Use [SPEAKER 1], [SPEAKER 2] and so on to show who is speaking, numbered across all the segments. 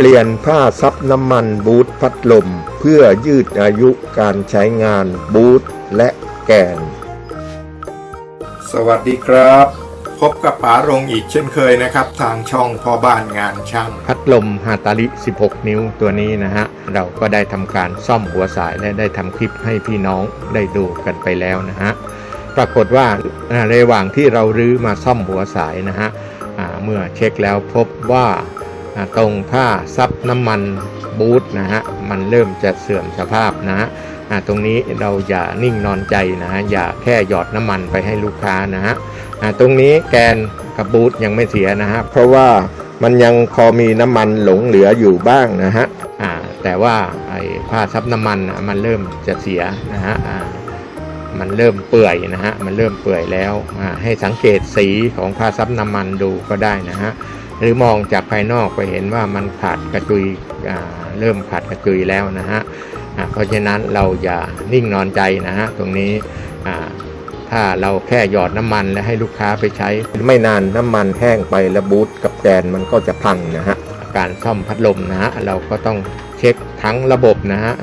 [SPEAKER 1] เปลี่ยนผ้าซับน้ำมันบูทพัดลม เพื่อยืดอายุการใช้งานบูทและแกน
[SPEAKER 2] สวัสดีครับ พบกับป๋ารงอีกเช่นเคยนะครับ ทางช่องพ่อบ้านงานช่าง
[SPEAKER 3] พัดลมฮาตาลิ 16 นิ้วตัวนี้นะฮะ เราก็ได้ทำการซ่อมหัวสายและได้ทำคลิปให้พี่น้องได้ดูกันไปแล้วนะฮะ ปรากฏว่าอ่าในระหว่างที่เรารื้อมาซ่อมหัวสายนะฮะอ่าเมื่อเช็คแล้วพบว่าอ่า ตรงผ้าซับน้ำมันบูทนะฮะมันเริ่มจะเสื่อมสภาพนะฮะตรงนี้เราอย่านิ่งนอนใจนะฮะอย่าแค่หยอดน้ำมันไปให้ลูกค้านะฮะตรงนี้แกนกับบูทยังไม่เสียนะฮะ
[SPEAKER 1] เพราะว่ามันยังพอมีน้ำมันหลงเหลืออยู่บ้างนะฮะ
[SPEAKER 3] แต่ว่าไอ้ผ้าซับน้ำมันมันเริ่มจะเสียนะฮะมันเริ่มเปื่อยนะฮะมันเริ่มเปื่อยแล้วให้สังเกตสีของผ้าซับน้ำมันดูก็ได้นะฮะ หรือมองจากภายนอกไปเห็นว่ามันขาดกระจุยอ่าเริ่มขาดกระจุยแล้วนะฮะอ่าเพราะฉะนั้นเราอย่านิ่งนอนใจนะฮะตรงนี้อ่าถ้าเราแค่หยอดน้ำมันแล้วให้ลูกค้าไปใช้
[SPEAKER 1] ไม่นานน้ำมันแห้งไปแล้วบูทกับแกนมันก็จะพังนะฮะ
[SPEAKER 3] การซ่อมพัดลมนะฮะเราก็ต้องเช็คทั้งระบบนะฮะ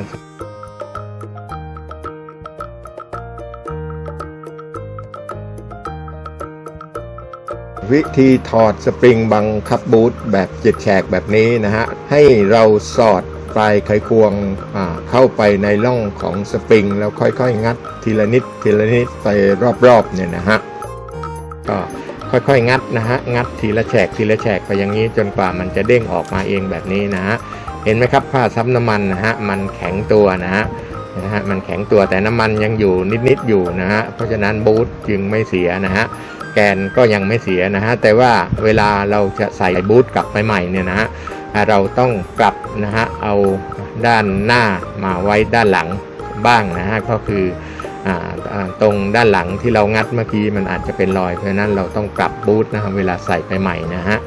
[SPEAKER 1] วิธีถอดสปริงบังคับบูทแบบเจ็ดแฉกแบบนี้นะฮะ ให้เราสอดปลายไขควงเข้าไปในร่องของสปริง แล้วค่อยๆ งัดทีละนิดทีละนิดไปรอบๆเนี่ยนะฮะ
[SPEAKER 3] ก็ค่อยๆ งัดนะฮะ งัดทีละแฉกทีละแฉกไปอย่างนี้จนกว่ามันจะเด้งออกมาเองแบบนี้นะฮะ เห็นไหมครับผ้าซับน้ำมันนะฮะ มันแข็งตัวนะฮะนะฮะมันแข็งตัวแต่น้ำมันยังอยู่นิดๆอยู่นะฮะ เพราะฉะนั้นบูทจึงไม่เสียนะฮะ แกนก็ยังไม่เสียนะฮะแต่ว่าเวลาเราจะใส่บูทกลับไปใหม่เนี่ยนะฮะเราต้องกลับนะฮะเอาด้านหน้ามาไว้ด้านหลังบ้างนะฮะก็คืออ่าอ่าตรงด้านหลังที่เรางัดเมื่อกี้มันอาจจะเป็นรอยเพราะนั้นเราต้องกลับบูทนะครับเวลาใส่ไปใหม่นะฮะ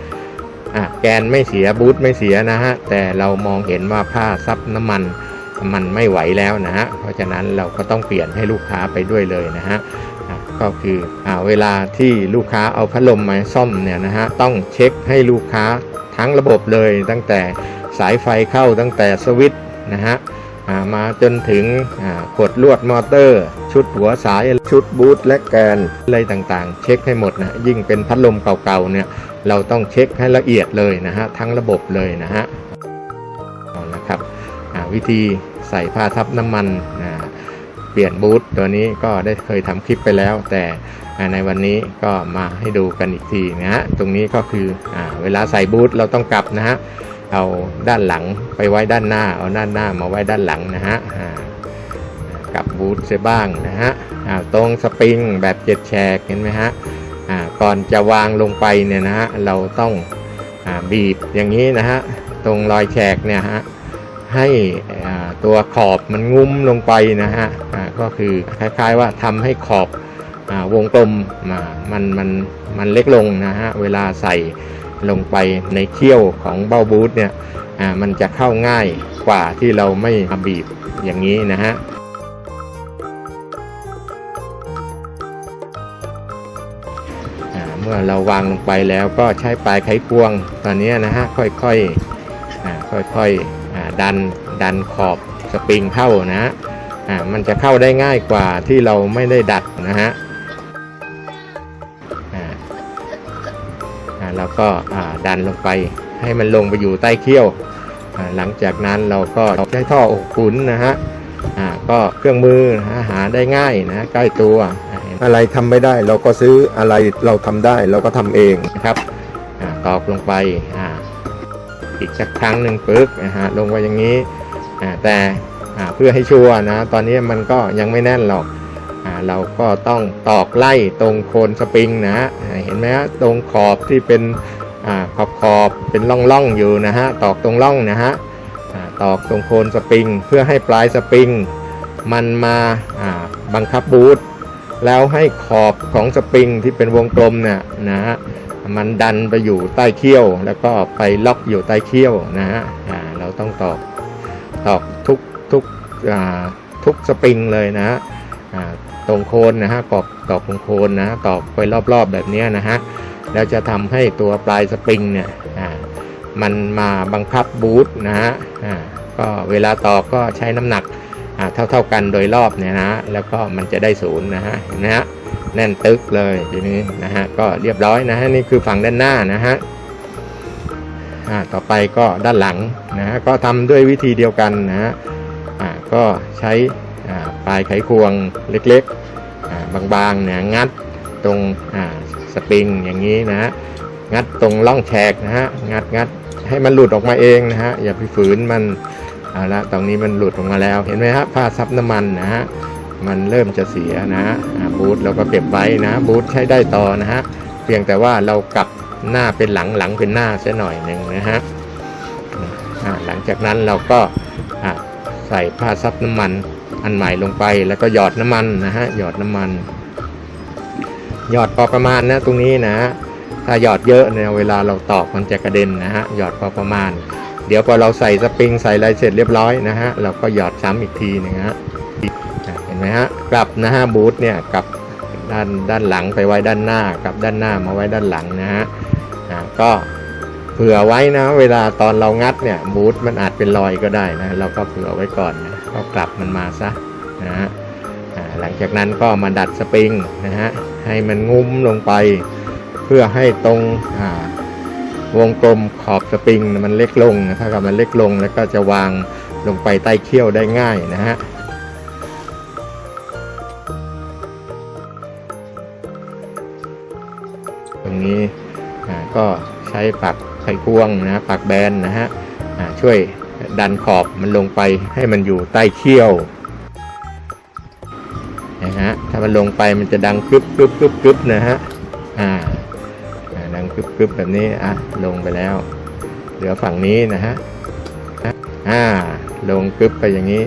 [SPEAKER 3] แกนไม่เสียบูทไม่เสียนะฮะแต่เรามองเห็นว่าผ้าซับน้ำมันมันไม่ไหวแล้วนะฮะเพราะฉะนั้นเราก็ต้องเปลี่ยนให้ลูกค้าไปด้วยเลยนะฮะ ก็คืออเวลาที่ลูกค้าเอาพัดลมมาซ่อมเนี่ยนะฮะต้องเช็คให้ลูกค้าทั้งระบบเลยตั้งแต่สายไฟเข้าตั้งแต่สวิตช์นะฮะามาจนถึงขดลวดมอเตอร์ ชุดหัวสาย
[SPEAKER 1] ชุดบูทและแกน
[SPEAKER 3] อะไรต่างๆ เช็คให้หมดนะยิ่งเป็นพัดลมเก่าๆเนี่ยเราต้องเช็คให้ละเอียดเลยนะฮะทั้งระบบเลยนะฮะนะครับวิธีใส่ผ้าทับน้ำมันอ่า เปลี่ยนบูทตัวนี้ก็ได้เคยทำคลิปไปแล้ว แต่ในวันนี้ก็มาให้ดูกันอีกทีนะฮะตรงนี้ก็คืออเวลาใส่บูทเราต้องกลับนะฮะเอาด้านหลังไปไว้ด้านหน้า เอาด้านหน้ามาไว้ด้านหลังนะฮะกลับบูทเสียบ้างนะฮะตรงสปริงแบบเจ็ดแฉกเห็นไหมฮะก่อนจะวางลงไปเนี่ยนะฮะเราต้องอบีบอย่างนี้นะฮะตรงรอยแฉกเนี่ยฮะ ให้ตัวขอบมันงุ้มลงไปนะฮะก็คือคล้ายๆว่าทำให้ขอบอวงกลมมันมันมันเล็กลงนะฮะเวลาใส่ลงไปในเขี้ยวของเบ้าบูทเนี่ยมันจะเข้าง่ายกว่าที่เราไม่บีบอย่างนี้นะฮะเมื่อเราวางลงไปแล้วก็ใช้ปลายไขควงตอนนี้นะฮะค่อยๆค่อยๆ ดันดันขอบสปริงเข้านะฮะอ่ามันจะเข้าได้ง่ายกว่าที่เราไม่ได้ดัดนะฮะอ่าอ่าแล้วก็อ่าดันลงไปให้มันลงไปอยู่ใต้เขี้ยวอ่าหลังจากนั้นเราก็ใช้ท่ออกขุนนะฮะอ่าก็เครื่องมือหาได้ง่ายนะใกล้ตัว อะ
[SPEAKER 1] ไรทำไม่ได้เราก็ซื้ออะไรเราทำได้เราก็ทำเอง
[SPEAKER 3] นะครับอ่าตอกลงไป อีกสักครั้งหนึ่งปึ๊กนะฮะลงไปอย่างนี้แต่เพื่อให้ชัวร์นะ ตอนนี้มันก็ยังไม่แน่นหรอกอเราก็ต้องตอกไล่ตรงโคนสปริงนะเห็นไหมฮะตรงขอบที่เป็นอขอบขอบเป็นร่องร่องๆอยู่นะฮะตอกตรงร่องนะฮะตอกตรงโคนสปริง เพื่อให้ปลายสปริง มันมาอ่าบังคับบูทแล้วให้ขอบของสปริงที่เป็นวงกลมเนี่ยนะฮะ มันดันไปอยู่ใต้เขี้ยว แล้วก็ไปล็อกอยู่ใต้เขี้ยวนะฮะอ่าเราต้องตอกตอกทุกทุกอ่าทุกสปริงเลยนะฮะอ่าตรงโคนนะฮะกอบตอกตรงโคนนะตอกไปรอบๆแบบนี้นะฮะแล้วจะทำให้ตัวปลายสปริงเนี่ยอ่ามันมาบังคับบูทนะฮะอ่าก็เวลาตอกก็ใช้น้ำหนักอ่าเท่าเท่าๆกันโดยรอบเนี่ยนะแล้วก็มันจะได้ศูนย์นะฮะเห็นไหมฮะ แน่นตึกเลยทีนี้นะฮะก็เรียบร้อยนะฮะนี่คือฝั่งด้านหน้านะฮะอ่าต่อไปก็ด้านหลังนะฮะก็ทำด้วยวิธีเดียวกันนะฮะอ่าก็ใช้อ่าปลายไขควงเล็กๆอ่าบางๆเนี่ยงัดตรงอ่าสปริงอย่างนี้นะฮะงัดตรงร่องแฉกนะฮะงัดงัดให้มันหลุดออกมาเองนะฮะอย่าไปฝืนมันเอาละตรงนี้มันหลุดออกมาแล้วเห็นไหมฮะผ้าซับน้ำมันนะฮะ มันเริ่มจะเสียนะฮะบูทเราก็เก็บไว้นะบูทใช้ได้ต่อนะฮะเพียงแต่ว่าเรากลับหน้าเป็นหลังหลังเป็นหน้าเสียหน่อยหนึ่งนะฮะหลังจากนั้นเราก็ใส่ผ้าซับน้ำมันอันใหม่ลงไปแล้วก็หยอดน้ำมันนะฮะหยอดน้ำมัน หยอดพอประมาณนะตรงนี้นะฮะถ้าหยอดเยอะเนี่ยเวลาเราตอกมันจะกระเด็นนะฮะหยอดพอประมาณ เดี๋ยวพอเราใส่สปริงใส่อะไรเสร็จเรียบร้อยนะฮะเราก็หยอดซ้ำอีกทีนึงฮะ ไหมฮะกลับนะฮะบูทเนี่ยกลับด้านด้านหลังไปไว้ด้านหน้ากลับด้านหน้ามาไว้ด้านหลังนะฮะอะก็เผื่อไว้นะ เวลาตอนเรางัดเนี่ยบูทมันอาจเป็นรอยก็ได้นะเราก็เผื่อไว้ก่อนนะก็กลับมันมาซะนะฮะหลังจากนั้นก็มาดัดสปริงนะฮะให้มันงุ้มลงไป เพื่อให้ตรงวงกลมขอบสปริงมันเล็กลงถ้ากับมันเล็กลงแล้วก็จะวางลงไปใต้เขี้ยวได้ง่ายนะฮะ นี้ก็ใช้ปักไขควงนะปักแบนนะฮะช่วยดันขอบมันลงไปให้มันอยู่ใต้เขี้ยวนะฮะถ้ามันลงไปมันจะดังกึบกึบกึบกึบนะฮะอ่าดังกึบกึบแบบนี้อะลงไปแล้ว เหลือฝั่งนี้นะฮะอะอ่าลงกึบไปอย่างนี้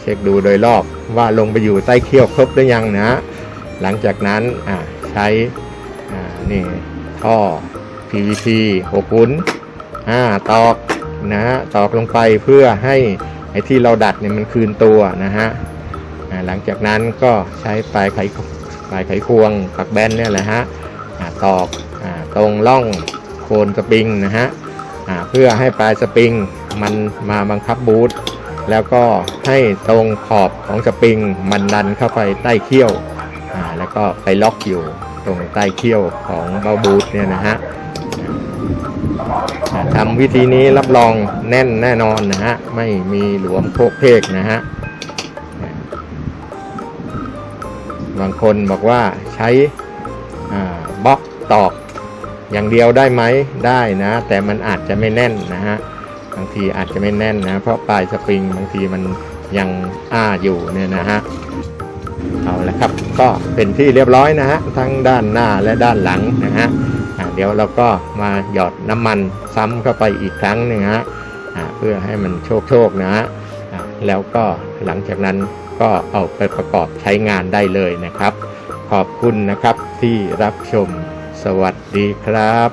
[SPEAKER 3] เช็คดูโดยรอบว่าลงไปอยู่ใต้เขี้ยวครบหรือยังนะฮะหลังจากนั้นอ่าใช้ นี่ท่อ PVC 6ขุนอ่าตอกนะฮะตอกลงไปเพื่อให้ไอ้ที่เราดัดเนี่ยมันคืนตัวนะฮะหลังจากนั้นก็ใช้ปลายไขปลายไขควงปักแบนเนี่ยแหละฮะตอกตรงร่องโคนสปริงนะฮะเพื่อให้ปลายสปริงมันมาบังคับบูทแล้วก็ให้ตรงขอบของสปริงมันดันเข้าไปใต้เขี้ยวแล้วก็ไปล็อกอยู่ ตรงใต้เขี้ยวของเบาบูทเนี่ยนะฮะทำวิธีนี้รับรองแน่นแน่นอนนะฮะ ไม่มีหลวมโคกเพกนะฮะ บางคนบอกว่าใช้บล็อกตอกอย่างเดียวได้ไหมได้นะ แต่มันอาจจะไม่แน่นนะฮะบางทีอาจจะไม่แน่นนะ เพราะปลายสปริงบางทีมันยังอ้าอยู่เนี่ยนะฮะ เอาละครับก็เป็นที่เรียบร้อยนะฮะทั้งด้านหน้าและด้านหลังนะฮะเดี๋ยวเราก็มาหยอดน้ำมันซ้ำเข้าไปอีกครั้งหนึ่งฮะเพื่อให้มันโชคโชคๆนะฮะแล้วก็หลังจากนั้นก็เอาไปประกอบใช้งานได้เลยนะครับ ขอบคุณนะครับที่รับชมสวัสดีครับ